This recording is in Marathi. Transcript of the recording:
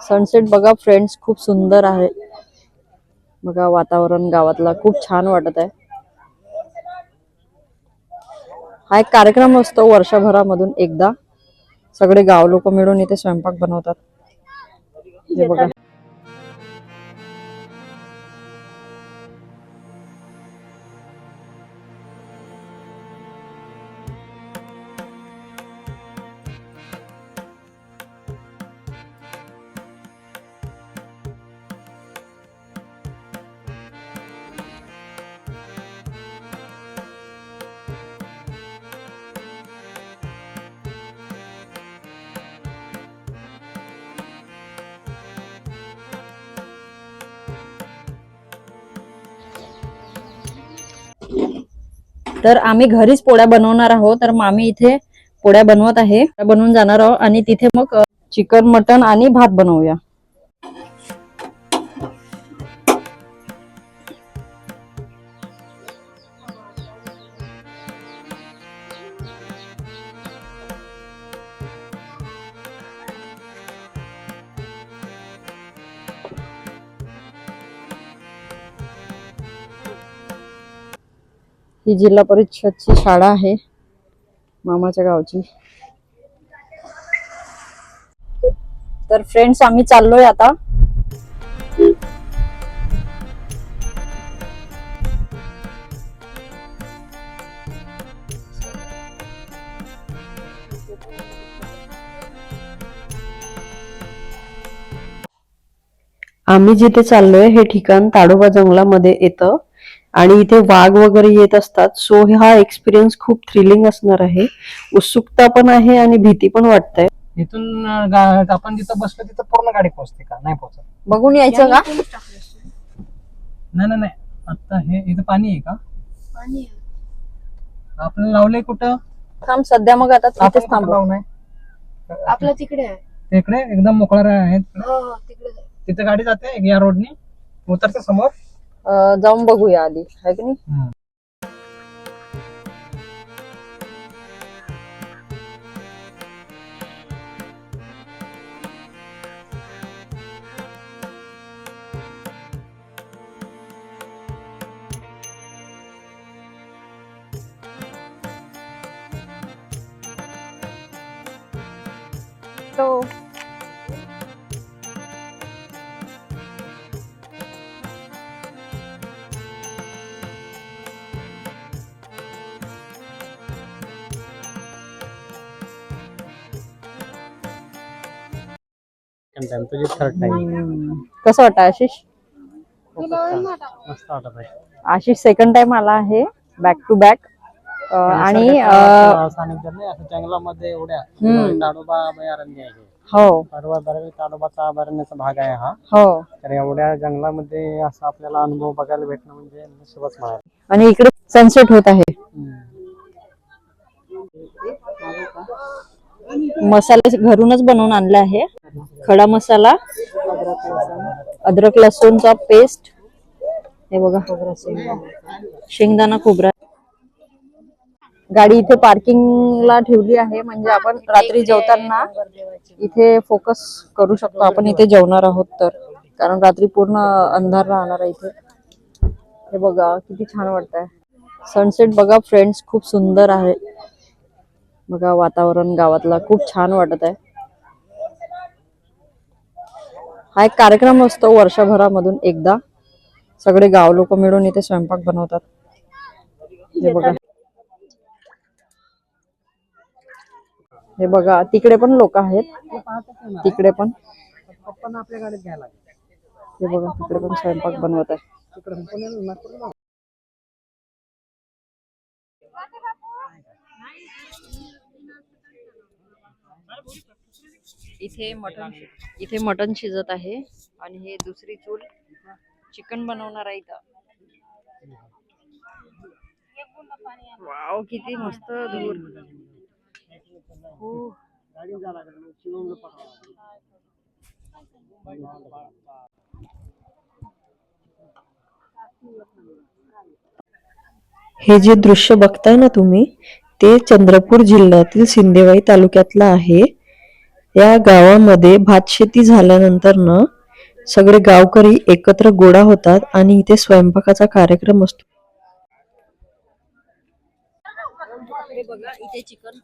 सनसेट बघा फ्रेंड्स खूप सुंदर आहे. बघा वातावरण गावातला खूप छान वाटत आहे. हा एक कार्यक्रम असतो वर्षभरामधून एकदा. सगळे गाव लोक मिळून इथे स्वयंपाक बनवतात. हे बघा. तर आम्ही घरीच पोळ्या बनवणार आहोत. तर मामी इथे पोळ्या बनवत आहे. बनवून जाणार आहोत आणि तिथे मग चिकन मटन आणि भात बनवूया. ही जिल्हा परिषदची शाळा आहे. मामाच्या गावची. तर फ्रेंड्स आम्ही चाललोय आता. आम्ही जिथे चाललोय हे ठिकाण ताडोबा जंगलामध्ये येतं. आणि इथे वाघ वगैरे येत असतात. सो हा एक्सपिरियन्स खूप थ्रिलिंग असणार आहे. उत्सुकता पण आहे आणि भीती पण वाटते इथून गा- आपण जिथं बसलो तिथं पूर्ण गाडी पोहोचते का? नाही पोहोचत. बघून यायचं का? नाही नाही नाही. आता हे इथं पाणी आहे का? आपण लावलंय कुठं? थांब सध्या मग आता आपण तिथेच कुठं थांबू. लावलंय? आपलं तिकडे आहे. तिकडे? एकदम मोकळा आहे. हो हो तिकडे आहे. तिथे गाडी जाते या रोडनी उतरते समोर. जाऊन बघूया आधी आहे की नाही? तो तुझी थर्ड टाइम कसं वाटतं आशिष? मस्त वाटत आहे. आशिष सेकंड टाइम आला आहे बॅक टू बॅक आणि जंगलामध्ये एवढ्या हम्म. ताडोबा अभयारण्य आहे. हो. ताडोबाचा अभयारण्याचा भाग आहे हा. हो. तर एवढ्या जंगलामध्ये असं आपल्याला अनुभव बघायला भेटणं म्हणजे नशीबच आणि इकडे सनसेट होत आहे. मसाले घरूनच बनवून आणले आहे. खडा मसाला अद्रक लसूणचा पेस्ट हे बघा. शेंगदाणा खोबरा. गाडी इथे पार्किंगला ठेवली आहे म्हणजे आपण रात्री जेवताना इथे फोकस करू शकतो. आपण इथे जेवणार आहोत तर. कारण रात्री पूर्ण अंधार राहणार आहे इथे. हे बघा किती छान वाटत आहे सनसेट बघा फ्रेंड्स खूप सुंदर आहे. बघा वातावरण गावातला खूप छान वाटत आहे हा एक कार्यक्रम असतो वर्षभरामधून एकदा. सगळे गाव लोक मिळून इथे स्वयंपाक बनवतात. हे बघा. हे बघा तिकडे पण लोक आहेत. तिकडे पण. आपल्या गाडीत घ्यायला हे बघा तिकडे पण स्वयंपाक बनवत आहे इथे मटन इथे मटन शिजत आहे. आणि हे दुसरी चूल चिकन बनवणार आहे इथं. वाव किती मस्त धूर. हो. हे जे दृश्य बघताय ना तुम्ही ते चंद्रपूर जिल्ह्यातील सिंदेवाई तालुक्यातलं आहे. या गावामध्ये भात शेती झाल्यानंतर न सगळे गावकरी एकत्र गोळा होतात आणि इथे स्वयंपाकाचा कार्यक्रम असतो. बघा इथे चिकन